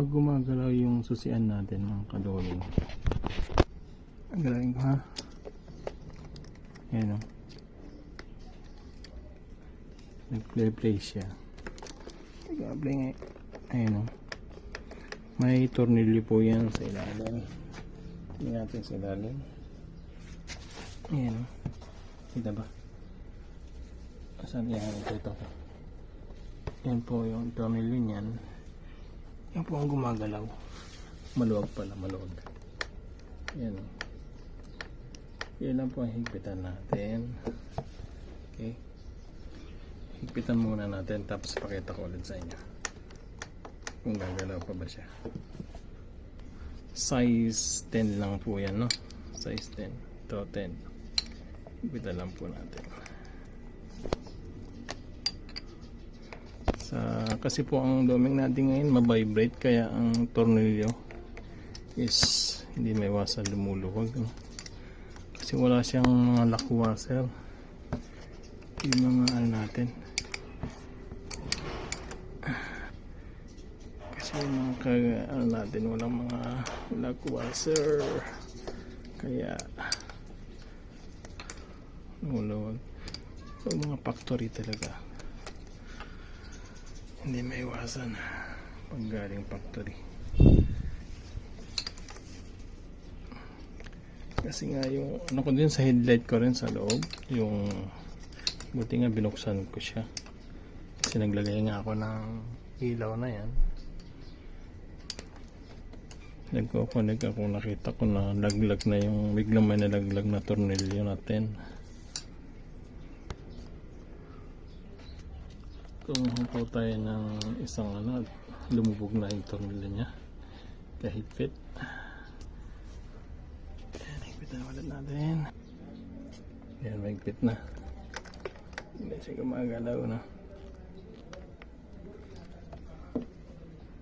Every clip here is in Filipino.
Pag gumagalaw yung susian natin ng kadolong. Ang galing ko ha. Ayan o. Nag-play-play siya. Nag-play nga. Ayan o. May tornilyo po yan sa ilalim. Tingnan natin sa ilalim. Ayan o. Kita ba? Asan yan? Ito, ito. Yan po yung tornilyo niyan. Yan po ang gumagalaw. Maluwag pala, maluwag. Yan. Yan lang po ang higpitan natin. Okay. Higpitan muna natin tapos pakita ko ulit sa inyo. Kung gagalaw pa ba siya. Size 10 lang po yan, no? Size 10. Ito 10. Higpitan lang po natin. Sa, kasi po ang doming natin ngayon mabibrate kaya ang tornilyo is hindi may iwasan lumuluwag. No? Kasi wala siyang mga lock washer. Yung mga ano natin. Kasi yung mga ka- ano natin walang mga lock washer. Kaya lumuluwag. So, mga factory talaga hindi may iwasan pag galing factory. Kasi nga yung ano ko din sa headlight ko rin sa loob yung buti nga binuksan ko siya. Kasi naglagay nga ako ng ilaw na yan. Nagko-connect ako nakita ko na laglag na yung biglang may nalaglag na tornilyo natin kumuha tayo ng isang ano lumubog na yung tornilyo niya. Kahit fit. Yan higpit na ulit natin. Yan mahigpit na. Hindi siya gumagalaw na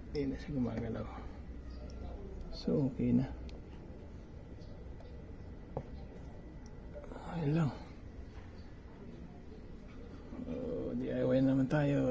hindi na siya gumagalaw. So okay na DIY naman tayo.